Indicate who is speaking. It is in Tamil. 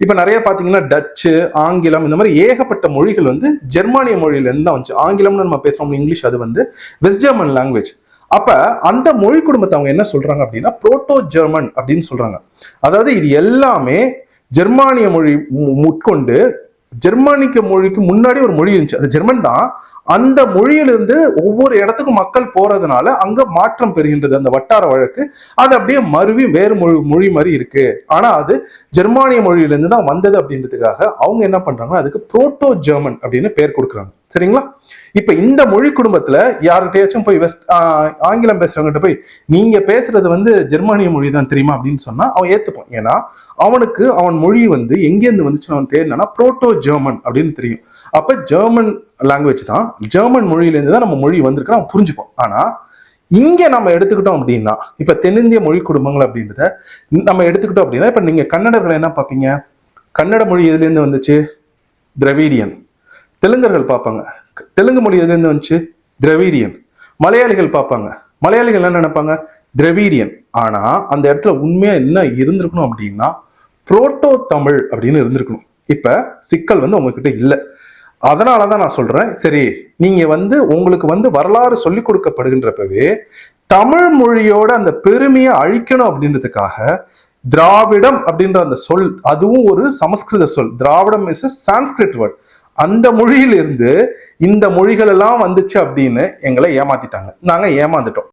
Speaker 1: இப்போ நிறைய பார்த்தீங்கன்னா டச்சு ஆங்கிலம் இந்த மாதிரி ஏகப்பட்ட மொழிகள் வந்து ஜெர்மானிய மொழியிலேருந்து தான் வந்துச்சு. ஆங்கிலம்னு நம்ம பேசுகிறோம் இங்கிலீஷ் அது வந்து வெஸ்ட் ஜெர்மன் லாங்குவேஜ் அப்ப அந்த மொழி குடும்பத்தை அவங்க என்ன சொல்றாங்க அப்படின்னா புரோட்டோ ஜெர்மன் அப்படின்னு சொல்றாங்க. அதாவது இது எல்லாமே ஜெர்மானிய மொழி உட்கொண்டு ஜெர்மானிக்க மொழிக்கு முன்னாடி ஒரு மொழி இருந்துச்சு. அது ஜெர்மன் தான். அந்த மொழியிலிருந்து ஒவ்வொரு இடத்துக்கும் மக்கள் போறதுனால அங்க மாற்றம் பெறுகின்றது அந்த வட்டார வழக்கு. அது அப்படியே மருவி வேறு மொழி மொழி மாதிரி இருக்கு. ஆனா அது ஜெர்மானிய மொழியிலிருந்து தான் வந்தது அப்படின்றதுக்காக அவங்க என்ன பண்றாங்க? அதுக்கு புரோட்டோ ஜெர்மன் அப்படின்னு பேர் கொடுக்குறாங்க. சரிங்களா? இப்ப இந்த மொழி குடும்பத்துல யார்கிட்டயாச்சும் போய் வெஸ்ட் ஆங்கிலம் பேசுகிறவங்ககிட்ட போய் நீங்க பேசுறது வந்து ஜெர்மானிய மொழி தான் தெரியுமா அப்படின்னு சொன்னா அவன் ஏத்துப்பான். ஏன்னா அவனுக்கு அவன் மொழி வந்து எங்கேருந்து வந்துச்சுன்னு அவன் தேடினா புரோட்டோ ஜெர்மன் அப்படின்னு தெரியும். அப்ப ஜெர்மன் லாங்குவேஜ் தான் ஜெர்மன் மொழியிலேருந்து தான் நம்ம மொழி வந்திருக்கு அவன் புரிஞ்சுப்பான். ஆனா இங்க நம்ம எடுத்துக்கிட்டோம் அப்படின்னா இப்ப தென்னிந்திய மொழி குடும்பங்கள் அப்படின்றத நம்ம எடுத்துக்கிட்டோம் அப்படின்னா இப்ப நீங்க கன்னடர்கள் என்ன பார்ப்பீங்க? கன்னட மொழி எதுலேருந்து வந்துச்சு? திரவீடியன். தெலுங்கர்கள் பார்ப்பாங்க. தெலுங்கு மொழி எதுல இருந்து வந்துச்சு? திரவீரியன் மலையாளிகள் பார்ப்பாங்க. மலையாளிகள் என்ன நினைப்பாங்க? திரவீரியன் ஆனால் அந்த இடத்துல உண்மையாக என்ன இருந்திருக்கணும் அப்படின்னா புரோட்டோ தமிழ் அப்படின்னு இருந்திருக்கணும். இப்போ சிக்கல் வந்து உங்ககிட்ட இல்லை. அதனால தான் நான் சொல்கிறேன் சரி நீங்கள் வந்து உங்களுக்கு வந்து வரலாறு சொல்லிக் கொடுக்கப்படுகின்றப்பவே தமிழ் மொழியோட அந்த பெருமையை அழிக்கணும் அப்படின்றதுக்காக திராவிடம் அப்படின்ற அந்த சொல் அதுவும் ஒரு சமஸ்கிருத சொல். திராவிடம் இஸ் சான்ஸ்கிரிட் வேர்ட் அந்த மொழியிலிருந்து இந்த மொழிகள் எல்லாம் வந்துச்சு அப்படின்னு எங்களை ஏமாத்திட்டாங்க. நாங்க ஏமாந்துட்டோம்.